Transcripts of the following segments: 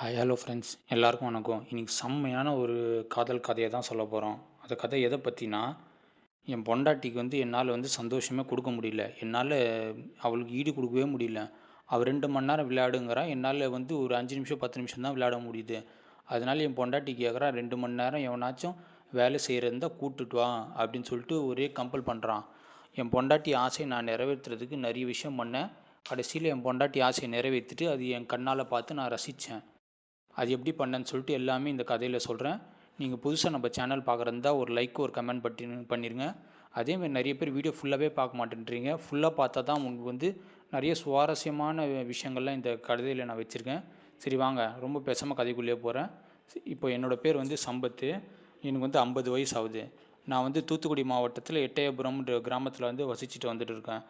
Hi hello friends எல்லாருக்கும் வணக்கம். இன்றைக்கி செம்மையான ஒரு காதல் கதையை தான் சொல்ல போகிறோம் அந்த கதை எதை பற்றினா என் பொண்டாட்டிக்கு வந்து என்னால் வந்து சந்தோஷமே கொடுக்க முடியல. என்னால் அவளுக்கு ஈடு கொடுக்கவே முடியல. அவள் ரெண்டு மணி நேரம் விளையாடுங்கிறா. என்னால் வந்து ஒரு அஞ்சு நிமிஷம் பத்து நிமிஷம் தான் விளையாட முடியுது. அதனால என் பொண்டாட்டி கேட்குறா ரெண்டு மணி நேரம் எவனாச்சும் வேலை செய்கிறதா கூப்பிட்டுட்டு வா அப்படின்னு சொல்லிட்டு ஒரே கம்பல் பண்ணுறான் என் பொண்டாட்டி ஆசையை நான் நிறைவேற்றுறதுக்கு நிறைய விஷயம் பண்ணேன். கடைசியில் என் பொண்டாட்டி ஆசையை நிறைவேற்றிட்டு அது என் கண்ணால் பார்த்து நான் ரசித்தேன் அது எப்படி பண்ணேன்னு சொல்லிட்டு எல்லாமே இந்த கதையில் சொல்கிறேன் நீங்கள் புதுசாக நம்ம சேனல் பார்க்குறதா ஒரு லைக் ஒரு கமெண்ட் பட்டி பண்ணிடுங்க அதேமாதிரி நிறைய பேர் வீடியோ ஃபுல்லாகவே பார்க்க மாட்டேன்றீங்க. ஃபுல்லாக பார்த்தா தான் உங்களுக்கு வந்து நிறைய சுவாரஸ்யமான விஷயங்கள்லாம் இந்த கதையில் நான் வச்சுருக்கேன். சரி வாங்க. ரொம்ப பேசாமல் கதைக்குள்ளேயே போகிறேன் இப்போ என்னோடய பேர் வந்து சம்பத்து. எனக்கு வந்து ஐம்பது வயசு ஆகுது. நான் வந்து தூத்துக்குடி மாவட்டத்தில் எட்டயபுரம்ன்ற கிராமத்தில் வந்து வசிச்சுட்டு வந்துட்டு இருக்கேன்.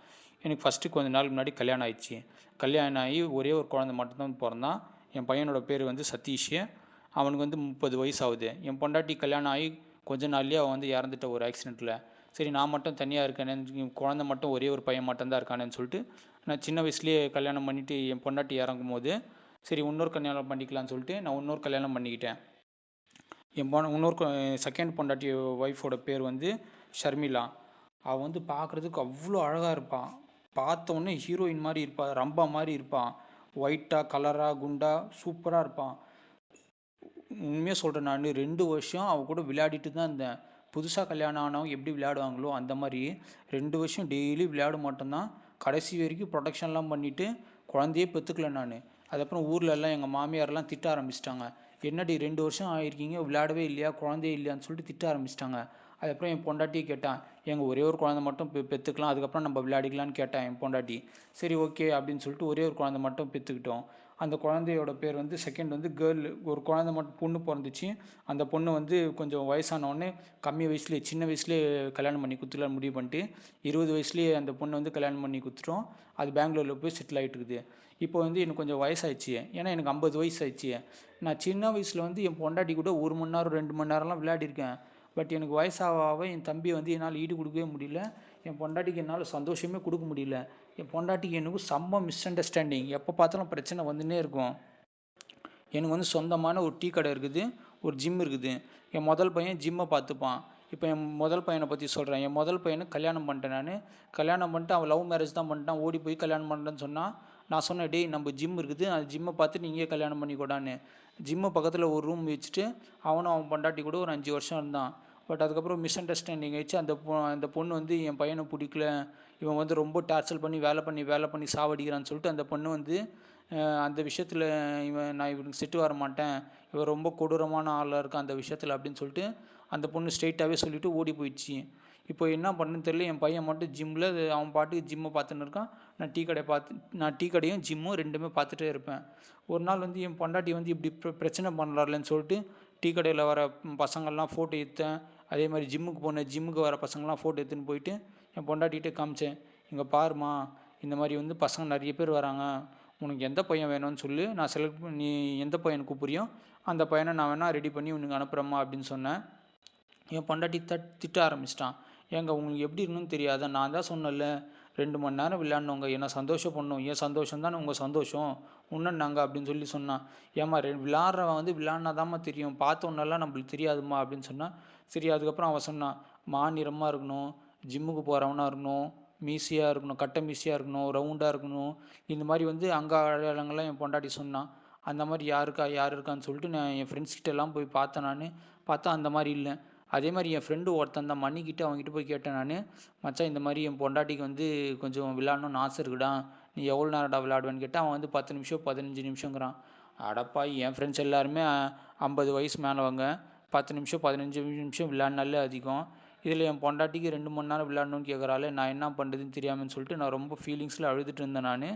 எனக்கு ஃபஸ்ட்டு கொஞ்ச நாள் முன்னாடி கல்யாணம் ஆயிடுச்சு. கல்யாணம் ஆகி ஒரே ஒரு குழந்தை மட்டும்தான் பிறந்தான். என் பையனோட பேர் வந்து சதீஷ். அவனுக்கு வந்து முப்பது வயசு ஆகுது என் பொண்டாட்டி கல்யாணம் ஆகி கொஞ்ச நாள்லேயே அவன் வந்து இறந்துட்ட ஒரு ஆக்சிடெண்ட்டில் சரி நான் மட்டும் தனியாக இருக்கேனே குழந்த மட்டும் ஒரே ஒரு பையன் மட்டும்தான் இருக்கானேன்னு சொல்லிட்டு நான் சின்ன வயசுலேயே கல்யாணம் பண்ணிவிட்டு என் பொண்டாட்டி இறங்கும் போது சரி இன்னொரு கல்யாணம் பண்ணிக்கலாம்னு சொல்லிட்டு நான் இன்னொரு கல்யாணம் பண்ணிக்கிட்டேன். என் பொண்ணு இன்னொரு செகண்ட் பொண்டாட்டி ஒய்ஃபோட பேர் வந்து ஷர்மிளா. அவள் வந்து பார்க்குறதுக்கு அவ்வளோ அழகாக இருப்பான். பார்த்தோன்னே ஹீரோயின் மாதிரி இருப்பாள் ரம்பா மாதிரி இருப்பான். ஒயிட்டாக கலராக குண்டாக சூப்பராக இருப்பான். உண்மையாக சொல்கிறேன் நான் ரெண்டு வருஷம் அவள் கூட விளையாடிட்டு தான் இருந்தேன். புதுசாக கல்யாணம் ஆனவங்க எப்படி விளையாடுவாங்களோ அந்த மாதிரி ரெண்டு வருஷம் டெய்லி விளையாட மட்டும்தான் கடைசி வரைக்கும் ப்ரொடக்ஷன்லாம் பண்ணிவிட்டு குழந்தையே பெற்றுக்கல நான். அதுக்கப்புறம் ஊரில் எல்லாம் எங்கள் மாமியாரெல்லாம் திட்ட ஆரம்பிச்சிட்டாங்க. என்னடி ரெண்டு வருஷம் ஆகிருக்கீங்க விளையாடவே இல்லையா குழந்தையே இல்லையான்னு சொல்லிட்டு திட்ட ஆரம்பிச்சிட்டாங்க. அதுக்கப்புறம் என் பொண்டாட்டியை கேட்டான் எங்கள் ஒரே ஒரு குழந்தை மட்டும் பெ பெற்றுக்கலாம் அதுக்கப்புறம் நம்ம விளையாடிக்கலான்னு கேட்டேன் என் பொண்டாட்டி. சரி ஓகே அப்படின்னு சொல்லிட்டு ஒரே ஒரு குழந்தை மட்டும் பெற்றுக்கிட்டோம் அந்த குழந்தையோட பேர் வந்து செகண்ட் வந்து கேர்ள் ஒரு குழந்தை மட்டும் பொண்ணு பிறந்துச்சு. அந்த பொண்ணு வந்து கொஞ்சம் வயசானவொடனே கம்மி வயசுலேயே சின்ன வயசுலேயே கல்யாணம் பண்ணி கொடுத்துலான்னு முடிவு பண்ணிட்டு இருபது வயசுலேயே அந்த பொண்ணு வந்து கல்யாணம் பண்ணி கொடுத்துட்டோம். அது பெங்களூரில் போய் செட்டில் ஆகிட்டு இருக்குது இப்போ வந்து எனக்கு கொஞ்சம் வயசாயிடுச்சு. ஏன்னா எனக்கு ஐம்பது வயசு ஆயிடுச்சு நான் சின்ன வயசில் வந்து என் பொண்டாட்டி கூட ஒரு மணி நேரம் ரெண்டு மணி நேரம்லாம் விளையாடிருக்கேன். பட் எனக்கு வயசாக என் தம்பி வந்து என்னால் ஈடு கொடுக்கவே முடியல. என் பொண்டாட்டிக்கு என்னால் சந்தோஷமே கொடுக்க முடியல. என் பொண்டாட்டிக்கு எனக்கு செம்ம மிஸ் அண்டர்ஸ்டாண்டிங் எப்போ பார்த்தாலும் பிரச்சனை வந்துன்னே இருக்கும். எனக்கு வந்து சொந்தமான ஒரு டீ கடை இருக்குது. ஒரு ஜிம் இருக்குது. என் முதல் பையன் ஜிம்மை பார்த்துப்பான். இப்போ என் முதல் பையனை பற்றி சொல்கிறேன் என் முதல் பையனை கல்யாணம் பண்ணிட்டேன் நான். கல்யாணம் பண்ணிட்டு அவன் லவ் மேரேஜ் தான் பண்ணிட்டான். ஓடி போய் கல்யாணம் பண்ணுறேன்னு சொன்னால் நான் சொன்னேன் டேய் நம்ம ஜிம் இருக்குது. அந்த ஜிம்மை பார்த்து நீங்கள் கல்யாணம் பண்ணிக்கூடான்னு. ஜிம்மை பக்கத்தில் ஒரு ரூம் வச்சுட்டு அவனும் அவன் பொண்டாட்டி கூட ஒரு அஞ்சு வருஷம் இருந்தான். பட் அதுக்கப்புறம் மிஸ் அண்டர்ஸ்டாண்டிங் ஆயிடுச்சு. அந்த பொ அந்த பொண்ணு வந்து என் பையனை பிடிக்கல. இவன் வந்து ரொம்ப டார்ச்சல் பண்ணி வேலை பண்ணி வேலை பண்ணி சாவடிக்கிறான்னு சொல்லிட்டு அந்த பொண்ணு வந்து அந்த விஷயத்தில் இவன் நான் இவனுக்கு செட்டு வர மாட்டேன். இவன் ரொம்ப கொடூரமான ஆளாக இருக்கான் அந்த விஷயத்தில் அப்படின்னு சொல்லிட்டு அந்த பொண்ணு ஸ்ட்ரெயிட்டாகவே சொல்லிவிட்டு ஓடி போயிடுச்சு. இப்போ என்ன பண்ணுன்னு தெரியல. என் பையன் மட்டும் ஜிம்மில் அவன் பாட்டுக்கு ஜிம்மை பார்த்துன்னு இருக்கான். நான் டீ கடையை பார்த்து நான் டீ கடையும் ஜிம்மும் ரெண்டுமே பார்த்துட்டே இருப்பேன். ஒரு நாள் வந்து என் பொண்டாட்டி வந்து இப்படி பிரச்சனை பண்ணலாம்லன்னு சொல்லிட்டு டீ கடையில் வர பசங்கள்லாம் ஃபோட்டோ எடுத்தேன். அதே மாதிரி ஜிம்முக்கு போனேன் ஜிம்முக்கு வர பசங்களாம் ஃபோட்டோ எடுத்துன்னு போயிட்டு என் பொண்டாட்டிகிட்டே காமிச்சேன். இங்கே பாருமா இந்த மாதிரி வந்து பசங்க நிறைய பேர் வராங்க. உனக்கு எந்த பையன் வேணும்னு சொல்லி. நான் செலக்ட் பண்ணி எந்த பையன் கூப்பிட்றியோ அந்த பையனை நான் வேணால் ரெடி பண்ணி உனக்கு அனுப்புகிறேம்மா அப்படின்னு சொன்னேன். என் பொண்டாட்டி தட் திட்ட ஆரம்பிச்சிட்டான். ஏங்க உங்களுக்கு எப்படி இருக்குன்னு தெரியாத? நான் தான் சொன்னல ரெண்டு மணி நேரம் விளையாடணுங்க என்ன சந்தோஷம் பண்ணும் என் சந்தோஷம் தானே உங்கள் சந்தோஷம்? உன்னன்னாங்க அப்படின்னு சொல்லி சொன்னான் ஏம்மா ரெ விளாட்றவன் வந்து விளாட்னாதாம்மா தெரியும். பார்த்தோன்னெல்லாம் நம்மளுக்கு தெரியாதுமா அப்படின்னு சொன்னால் சரி அதுக்கப்புறம் அவன் சொன்னான் மாநிறமாக இருக்கணும் ஜிம்முக்கு போகிறவனாக இருக்கணும் மீசியாக இருக்கணும் கட்டை மீசியாக இருக்கணும் ரவுண்டாக இருக்கணும். இந்த மாதிரி வந்து அங்கே அடையாளங்கள்லாம் என் பொண்டாட்டி சொன்னான் அந்த மாதிரி யாருக்கா யார் இருக்கான்னு சொல்லிட்டு நான் என் ஃப்ரெண்ட்ஸ்கிட்ட எல்லாம் போய் பார்த்தேன் நான். பார்த்தா அந்த மாதிரி இல்லை. அதே மாதிரி என் ஃப்ரெண்டு ஒருத்தன் தான் மன்னிக்கிட்டு அவங்ககிட்ட போய் கேட்டேன் நான் மச்சான் இந்த மாதிரி என் பொண்டாட்டிக்கு வந்து கொஞ்சம் விளாட்ணுன்னு ஆசை இருக்குடா நீ எவ்வளோ நேரம்டா விளாடுவேன்னு கேட்டால் அவன் வந்து பத்து நிமிஷம் பதினஞ்சு நிமிஷங்கிறான். அடப்பா என் ஃப்ரெண்ட்ஸ் எல்லாருமே ஐம்பது வயசு மேலவங்க. பத்து நிமிஷம் பதினஞ்சு நிமிஷம் விளையாடினாலே அதிகம். இதில் என் பொண்டாட்டிக்கு ரெண்டு மணி நேரம் விளையாடணும்னு கேட்குறாள் நான் என்ன பண்ணுறதுன்னு தெரியாமன்னு சொல்லிட்டு நான் ரொம்ப ஃபீலிங்ஸில் அழுதுட்டு இருந்தேன் நான்.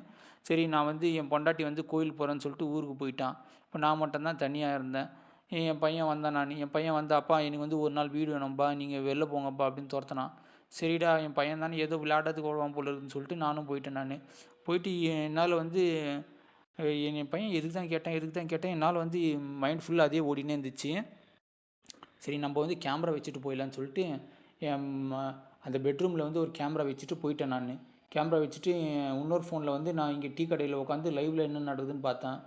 சரி நான் வந்து என் பொண்டாட்டி வந்து கோயில் போகிறேன்னு சொல்லிட்டு ஊருக்கு போயிட்டான். இப்போ நான் மட்டும்தான் தனியாக இருந்தேன். என் பையன் வந்தான்? நான் என் பையன் வந்து அப்பா எனக்கு வந்து ஒரு நாள் வீடு வேணும்ப்பா நீங்கள் வெளில போங்கப்பா. அப்படின்னு துரத்துனான். சரிடா என் பையன் தானே. ஏதோ விளையாடுறதுக்கு ஓடுவான் போல இருக்குன்னு சொல்லிட்டு நானும் போயிட்டேன் நான். போயிட்டு என்னால் வந்து என் பையன் எதுக்கு தான் கேட்டேன்? எதுக்கு தான் கேட்டேன்? என்னால் வந்து மைண்ட் ஃபுல்லாக அதே ஓடினே இருந்துச்சு. சரி நம்ம வந்து கேமரா வச்சுட்டு போயிடலான்னு சொல்லிட்டு என் அந்த பெட்ரூமில் வந்து ஒரு கேமரா வச்சுட்டு போயிட்டேன் நான். கேமரா வச்சுட்டு இன்னொரு ஃபோனில் வந்து நான் இங்கே டீ கடையில் உட்காந்து லைவில் என்ன நடக்குதுன்னு பார்த்தேன்.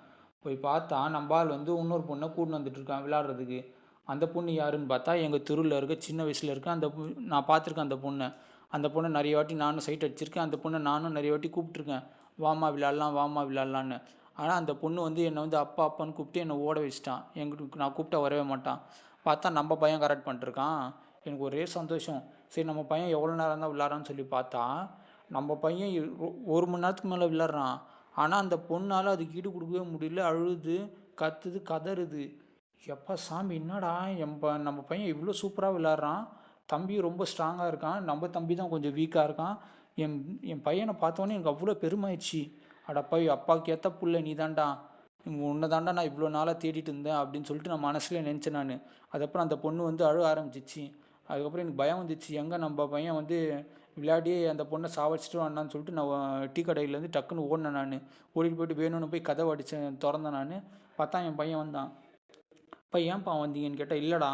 போய் பார்த்தா நம்ம ஆள் வந்து இன்னொரு பொண்ணை கூட்டின்னு வந்துட்டு இருக்கான் அந்த பொண்ணு யாருன்னு பார்த்தா எங்கள் தெருவில் இருக்க சின்ன வயசில் இருக்க அந்த நான் பார்த்துருக்கேன் அந்த பொண்ணை. அந்த பொண்ணை நிறைய வாட்டி நானும் சைட் அடிச்சிருக்கேன். அந்த பொண்ணை நானும் நிறைய வாட்டி கூப்பிட்ருக்கேன் வாமா விளாட்லாம் வாமா விளாட்லான்னு ஆனால் அந்த பொண்ணு வந்து என்னை வந்து அப்பா அப்பான்னு கூப்பிட்டு என்னை ஓட வச்சிட்டான். எங்களுக்கு நான் கூப்பிட்டா வரவே மாட்டான். பார்த்தா நம்ம பையன் கரெக்ட் பண்ணிட்டுருக்கான். எனக்கு ஒரே சந்தோஷம். சரி நம்ம பையன் எவ்வளோ நேரம் தான் விளாட்றான்னு சொல்லி பார்த்தா நம்ம பையன் ஒரு மணி நேரத்துக்கு மேலே விளாட்றான் ஆனால் அந்த பொண்ணால் அதுக்கு ஈடு கொடுக்கவே முடியல. அழுது கத்துது கதறுது. எப்பா சாமி என்னடா? என் ப நம்ம பையன் இவ்வளோ சூப்பராக விளாட்றான் தம்பி ரொம்ப ஸ்ட்ராங்காக இருக்கான். நம்ம தம்பி தான் கொஞ்சம் வீக்காக இருக்கான். என் என் பையனை பார்த்தோன்னே எனக்கு அவ்வளோ பெருமாயிடுச்சு. அடப்பா அப்பாவுக்கு ஏற்ற புள்ள நீ தாண்டா உன்னை தாண்டா நான் இவ்வளோ நாளாக தேடிட்டு இருந்தேன் அப்படின்னு சொல்லிட்டு நான் மனசுல நினச்சேன் நான். அதுக்கப்புறம் அந்த பொண்ணு வந்து அழுக ஆரம்பிச்சிச்சு. அதுக்கப்புறம் எனக்கு பயம் வந்துச்சு. எங்கே நம்ம பையன் வந்து விளையாடி அந்த பொண்ணை சாவடிச்சிட்டு வரணான்னு சொல்லிட்டு நான் டீ கடையிலேருந்து டக்குன்னு ஓடினேன் நான். ஓடிட்டு போயிட்டு வேணும்னு போய் கதவை அடித்தேன் திறந்தேன் நான். பார்த்தா என் பையன் வந்தான். அப்பா ஏன்ப்பா வந்தீங்கன்னு கேட்டால் இல்லைடா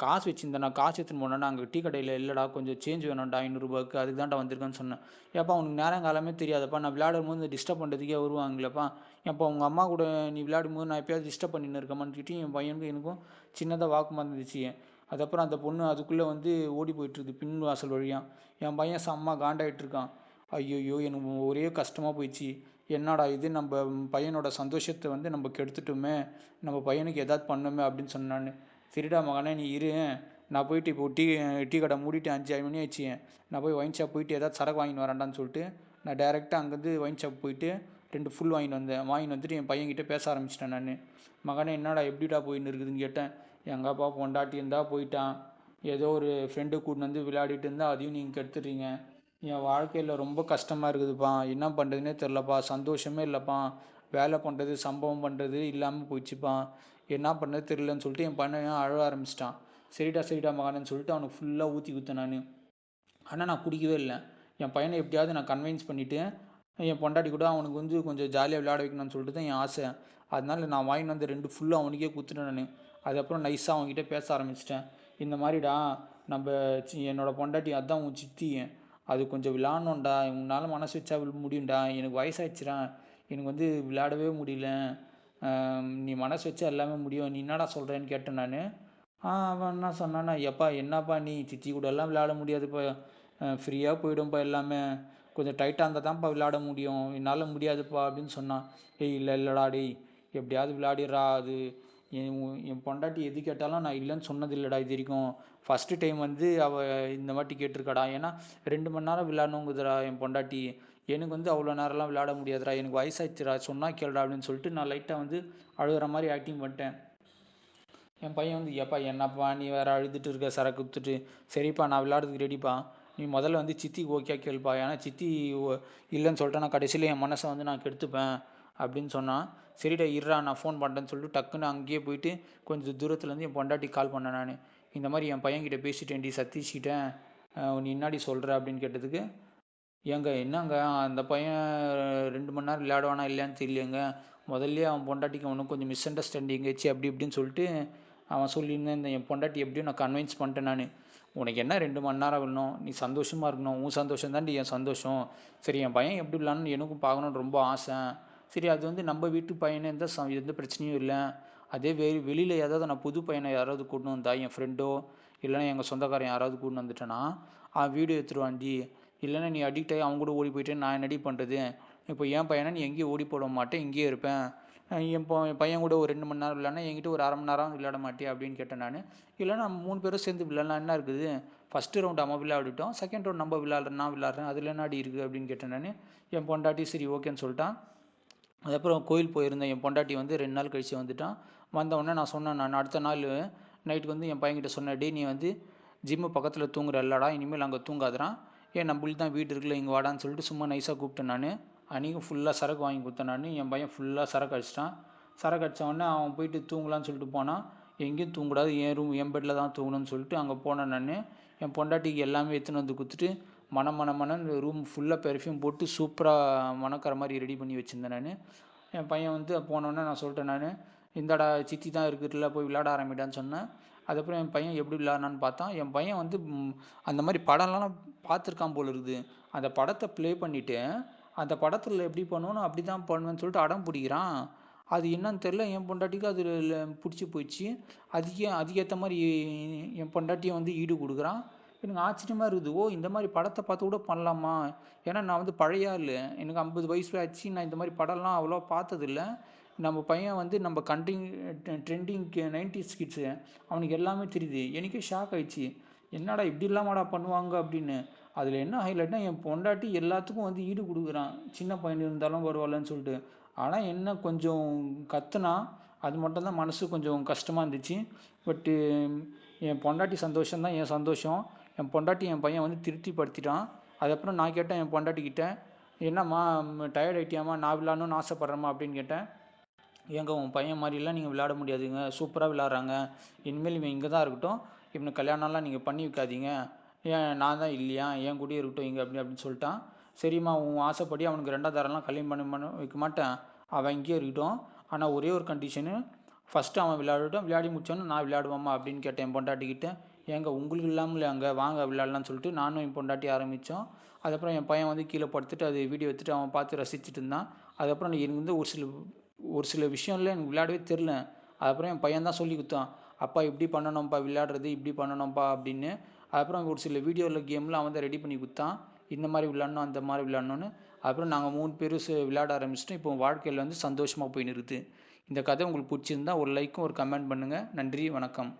காசு வச்சுருந்தேன் நான் காசு எடுத்துன்னு போனேன்டா அங்கே டீ கடையில் இல்லைடா கொஞ்சம் சேஞ்ச் வேணும்டா ஐநூறுரூபாய்க்கு அதுக்கு தான்டா வந்திருக்கேன்னு சொன்னேன். ஏப்பா உனக்கு நேரம் காலமே தெரியாதப்பா நான் விளையாடும் போது டிஸ்டர்ப் பண்ணுறதுக்கே வருவாங்களேப்பா. ஏப்பா உங்கள் அம்மா கூட நீ விளையாடும் போது நான் எப்பயாவது டிஸ்டர்ப் பண்ணின்னு இருக்கமான்னு கேட்டு என் பையனுக்கும் எனக்கும் சின்னதாக வாக்குமா இருந்துச்சு அதுக்கப்புறம் அந்த பொண்ணு அதுக்குள்ளே வந்து ஓடி போயிட்டுருது பின் வாசல் வழியாக என் பையன் செம்ம காண்டாகிட்டு இருக்கான் ஐயோ எனக்கு ஒரே கஷ்டமாக போயிடுச்சு. என்னடா இது? நம்ம பையனோட சந்தோஷத்தை வந்து நம்ம கெடுத்துட்டோமே. நம்ம பையனுக்கு எதாவது பண்ணோமே அப்படின்னு சொன்னான்னு சரிடா மகனே நீ இரு. நான் போயிட்டு இப்போ டீ டீ கடை மூடிட்டு அஞ்சு மணி ஆச்சு நான் போய் ஒயின் ஷாப் போயிட்டு ஏதாவது சரக்கு வாங்கிட்டு வரேன்டான்னு சொல்லிட்டு நான் டேரெக்டாக அங்கேருந்து ஒயின் ஷாப் போயிட்டு ரெண்டு ஃபுல் வாங்கிட்டு வந்தேன். வாங்கிட்டு வந்துட்டு என் பையன்கிட்ட பேச ஆரம்பிச்சிட்டேன் நான். மகனே என்னடா எப்படிடா போயின்னு இருக்குதுன்னு கேட்டேன். எங்கப்பா பொண்டாட்டி இருந்தால் போயிட்டான். ஏதோ ஒரு ஃப்ரெண்டு கூட்டின்னு வந்து விளையாடிட்டு இருந்தால் அதையும் நீங்கள் கெடுத்துடுறீங்க என் வாழ்க்கையில் ரொம்ப கஷ்டமாக இருக்குதுப்பா. என்ன பண்ணுறதுனே தெரிலப்பா சந்தோஷமே இல்லைப்பா. வேலை பண்ணுறது சம்பவம் பண்ணுறது இல்லாமல் போயிடுச்சுப்பா. என்ன பண்ணுறது தெரிலன்னு சொல்லிட்டு என் பையன் அழ ஆரம்பிச்சிட்டான். சரிடா சரிடா மகனன்னு சொல்லிட்டு அவனுக்கு ஃபுல்லாக ஊற்றி குத்தேன் நான். ஆனால் நான் குடிக்கவே இல்லை. என் பையனை எப்படியாவது நான் கன்வின்ஸ் பண்ணிவிட்டு என் பொண்டாட்டி கூட அவனுக்கு வந்து கொஞ்சம் ஜாலியாக விளையாட வைக்கணும்னு சொல்லிட்டு தான் என் ஆசை. அதனால நான் வாங்கிட்டு வந்த ரெண்டு ஃபுல்லாக அவனுக்கே குத்துட்டேன் நான். அதுக்கப்புறம் நைஸாக அவங்ககிட்ட பேச ஆரம்பிச்சிட்டேன். இந்த மாதிரிடா நம்ம சி- என்னோட பொண்டாட்டி அதான் உன் சித்தியன் அது கொஞ்சம் விளாட்ணும்டா உன்னால் மனசு வச்சா முடியும்டா. எனக்கு வயசாயிடுச்சுடா. எனக்கு வந்து விளையாடவே முடியல. நீ மனசு வச்சா எல்லாமே முடியும். நீ என்னடா சொல்கிறேன்னு கேட்டேன் நான். அவன் என்ன சொன்னான்னா எப்பா என்னப்பா நீ? சித்தி கூட எல்லாம் விளையாட முடியாதுப்பா. ஃப்ரீயாக போயிடும்ப்பா எல்லாமே. கொஞ்சம் டைட்டாக இருந்தால் தான்ப்பா விளையாட முடியும். என்னால் முடியாதுப்பா. அப்படின்னு சொன்னான். ஏய் இல்லை இல்லைடா டேய். எப்படியாவது விளையாடிடுறா. அது என் என் பொண்டாட்டி எது கேட்டாலும் நான் இல்லைன்னு சொன்னதில்லடா இது வரைக்கும். ஃபஸ்ட்டு டைம் வந்து அவள் இந்த வாட்டி கேட்டிருக்காடா. ஏன்னா ரெண்டு மணி நேரம் விளையாடணுங்குதுடா என் பொண்டாட்டி. எனக்கு வந்து அவ்வளோ நேரம்லாம் விளையாட முடியாதுடா. எனக்கு வயசாச்சுடா சொன்னால் கேளுடா அப்படின்னு சொல்லிட்டு நான் லைட்டாக வந்து அழுகுற மாதிரி ஆக்டிங் பண்ணிட்டேன். என் பையன் வந்து ஏப்பா என்னப்பா நீ வேறு அழுதுட்டு இருக்க சரக்கு குத்துட்டு. சரிப்பா நான் விளையாடுறதுக்கு ரெடிப்பா நீ முதல்ல வந்து சித்திக்கு ஓகே கேள்ப்பா. ஏன்னா சித்தி ஓ- இல்லைன்னு சொல்லிட்டு நான் கடைசியில் என் மனசை வந்து நான் கெடுத்துப்பேன். அப்படின்னு சொன்னான். சரிடா இருடா நான் ஃபோன் பண்ணுறேன்னு சொல்லிட்டு டக்குன்னு அங்கேயே போயிட்டு கொஞ்சம் தூரத்துலேருந்து என் பொண்டாட்டி கால் பண்ணேன் நான். இந்த மாதிரி என் பையன்கிட்ட பேசிட்டேன்டி சதீஷ் கிட்ட அஹ் நீ என்னாடி சொல்கிற அப்படின்னு கேட்டதுக்கு ஏங்க என்னங்க அந்த பையன் ரெண்டு மணி நேரம் விளையாடுவானா இல்லையான்னு தெரியலங்க முதல்ல அவன் பொண்டாட்டிக்கு அவனுக்கு கொஞ்சம் மிஸ் அண்டர்ஸ்டாண்டிங் ஆச்சு அப்படி இப்படின்னு சொல்லிட்டு அவன் சொல்லியிருந்தேன் இந்த என் பொண்டாட்டி எப்படியும் நான் கன்வின்ஸ் பண்ணிட்டேன் நான். உனக்கு என்ன ரெண்டு மணி நேரம் வேணும் நீ சந்தோஷமாக இருக்கணும். உன் சந்தோஷம் தாண்டி என் சந்தோஷம். சரி என் பையன் எப்படி விளாட்னு எனக்கும் பார்க்கணுன்னு ரொம்ப ஆசை. சரி அது வந்து நம்ம வீட்டு பையனே எந்த ச எந்த பிரச்சனையும் இல்லை. அதே வெ வெளியில் ஏதாவது நான் புது பையனை யாராவது கூட்டின்னு வந்தால் என் ஃப்ரெண்டோ இல்லைன்னா எங்கள் சொந்தக்காரன் யாராவது கூட்டின்னு வந்துட்டேன்னா அவன் வீடியோ எடுத்துருவாண்டி இல்லைன்னா நீ அடிக்ட் ஆகி அவங்க கூட ஓடி போயிட்டு நான் என்னடி பண்ணுறது இப்போ என் பையனை நீ எங்கேயும் ஓடி போட மாட்டேன் இங்கேயே இருப்பேன். என் பையன் கூட ஒரு ரெண்டு மணி நேரம் இல்லைன்னா என்கிட்ட ஒரு அரை மணி நேரம் விளையாட மாட்டேன் அப்படின்னு கேட்டேன் நான். இல்லைன்னா மூணு பேரும் சேர்ந்து விளையாடலாம். என்ன இருக்குது? ஃபஸ்ட்டு ரவுண்ட் அம்மா விளையாடிட்டோம். செகண்ட் ரவுண்ட் நம்ம விளையாடுறேன் நான் விளையாடுறேன். அதில் என்ன அடி இருக்குது அப்படின்னு கேட்டேன் நான். என் பொண்டாட்டி சரி ஓகேன்னு சொல்லிட்டான் அதுக்கப்புறம் கோயில் போயிருந்தேன். என் பொண்டாட்டி வந்து ரெண்டு நாள் கழிச்சு வந்துட்டான் வந்த நான் சொன்னேன் நான் அடுத்த நாள் நைட்டுக்கு வந்து என் பையன்கிட்ட சொன்னேன் டே நீ வந்து ஜிம்மு பக்கத்தில் தூங்குற இல்லடா இனிமேல் அங்கே தூங்காதறான் ஏன் நம்மளுக்கு தான் வீடு இருக்குல்ல இங்கே வாடான்னு சொல்லிட்டு சும்மா நைஸாக கூப்பிட்டேன் நான். அன்றைக்கும் ஃபுல்லாக சரக்கு வாங்கி கொடுத்தேன் நான். என் பையன் ஃபுல்லாக சரக்கு அடிச்சிட்டான். சரக்கு அடித்தவொடனே அவன் போயிட்டு தூங்கலான்னு சொல்லிட்டு போனான் எங்கேயும் தூங்கக்கூடாது என் ரூம் என் பெட்டில் தான் தூங்கணும்னு சொல்லிட்டு அங்கே போனேன் நான். என் பொண்டாட்டிக்கு எல்லாமே எடுத்துன்னு வந்து கொடுத்துட்டு மன மன மனன்னு ரூம் ஃபுல்லாக பெர்ஃப்யூம் போட்டு சூப்பராக மணக்கிற மாதிரி ரெடி பண்ணி வச்சுருந்தேன் நான். என் பையன் வந்து போனோடனே நான் சொல்லிட்டேன் நான் இந்தாடா சித்தி தான் இருக்குதுல்ல போய் விளாட ஆரம்பிட்டான்னு சொன்னேன். அதுக்கப்புறம் என் பையன் எப்படி விளையாடினான்னு பார்த்தான். என் பையன் வந்து அந்த மாதிரி படம்லாம் பார்த்துருக்கான் போல இருக்குது. அந்த படத்தை ப்ளே பண்ணிவிட்டு அந்த படத்தில் எப்படி பண்ணுவோன்னு அப்படி தான் பண்ணுவேன்னு சொல்லிட்டு அடம் பிடிக்கிறான். அது என்னன்னு தெரில என் பொண்டாட்டிக்கு அது பிடிச்சி போயிடுச்சு. அதுக்கே அதுக்கேற்ற மாதிரி என் பொண்டாட்டியை வந்து ஈடு கொடுக்குறான். எனக்கு ஆச்சரியமாக இருக்குது. ஓ இந்த மாதிரி படத்தை பார்த்து கூட பண்ணலாமா? ஏன்னா நான் வந்து பழைய ஆள். எனக்கு ஐம்பது வயசு ஆச்சு. நான் இந்த மாதிரி படம்லாம் அவ்வளோ பார்த்ததில்ல. நம்ம பையன் வந்து நம்ம கண்டிங் ட்ரெண்டிங் நைன்டிஸ் கிட்ஸு. அவனுக்கு எல்லாமே தெரியுது. எனக்கே ஷாக் ஆயிடுச்சு. என்னடா இப்படி இல்லாமடா பண்ணுவாங்க அப்படின்னு. அதில் என்ன ஹைலைட்னா என் பொண்டாட்டி எல்லாத்துக்கும் வந்து ஈடு கொடுக்குறான். சின்ன பையன் இருந்தாலும் வருவாள்னு சொல்லிட்டு. ஆனால் என்ன கொஞ்சம் கத்துனா அது மட்டும் தான் மனசு கொஞ்சம் கஷ்டமாக இருந்துச்சு. பட்டு என் பொண்டாட்டி சந்தோஷம் தான் என் சந்தோஷம். என் பொண்டாட்டி என் பையன் வந்து திருப்திப்படுத்திட்டான். அதுக்கப்புறம் நான் கேட்டேன் என் பொண்டாட்டிக்கிட்ட என்னம்மா டயர்ட் ஆகிட்டியாம்மா நான் விளாட்ணுன்னு ஆசைப்பட்றேம்மா? அப்படின்னு கேட்டேன். ஏங்க உன் பையன் மாதிரிலாம் நீங்கள் விளையாட முடியாதுங்க. சூப்பராக விளாட்றாங்க. இனிமேல் இவன் இங்கே தான் இருக்கட்டும். இவனை கல்யாணம்லாம் நீங்கள் பண்ணி வைக்காதீங்க. ஏன் நான் தான் இல்லையா? என் கூடயே இருக்கட்டும் இங்கே அப்படி அப்படின்னு சொல்லிட்டான். சரிம்மா உன் ஆசைப்படி அவனுக்கு ரெண்டாவது தரம்லாம் கல்யாணம் பண்ண பண்ண வைக்க மாட்டேன். அவன் இங்கேயே இருக்கட்டும். ஆனால் ஒரே ஒரு கண்டிஷனு ஃபஸ்ட்டு அவன் விளையாடட்டும் விளையாடி முடிச்சோன்னு நான் விளையாடுவாம்மா அப்படின்னு கேட்டேன் என் பொண்டாட்டிக்கிட்ட. ஏங்க உங்களுக்கு இல்லாமல் அங்கே வாங்க விளையாடலாம்னு சொல்லிட்டு நானும் என் பொண்டாட்டி ஆரம்பித்தோம் அதுக்கப்புறம் என் பையன் வந்து கீழே படுத்துட்டு அது வீடியோ எடுத்துட்டு அவன் பார்த்து ரசிச்சுட்டு இருந்தான். அதுக்கப்புறம் எனக்கு வந்து ஒரு சில ஒரு சில விஷயம்ல எனக்கு விளையாடவே தெரில அதுக்கப்புறம் என் பையன் தான் சொல்லி கொடுத்தான். அப்பா இப்படி பண்ணணும்ப்பா விளையாடுறது இப்படி பண்ணணும்ப்பா அப்படின்னு. அதுக்கப்புறம் ஒரு சில வீடியோவில் கேம்லாம் அவன் தான் ரெடி பண்ணி கொடுத்தான். இந்த மாதிரி விளாட்ணும் அந்த மாதிரி விளாட்ணுன்னு அப்புறம் நாங்கள் மூணு பேரும் விளையாட ஆரம்பிச்சிட்டோம். இப்போ வாழ்க்கையில் வந்து சந்தோஷமாக போயின்னு இருக்குது. இந்த கதை உங்களுக்கு பிடிச்சிருந்தா ஒரு லைக்கும் ஒரு கமெண்ட் பண்ணுங்கள் நன்றி வணக்கம்.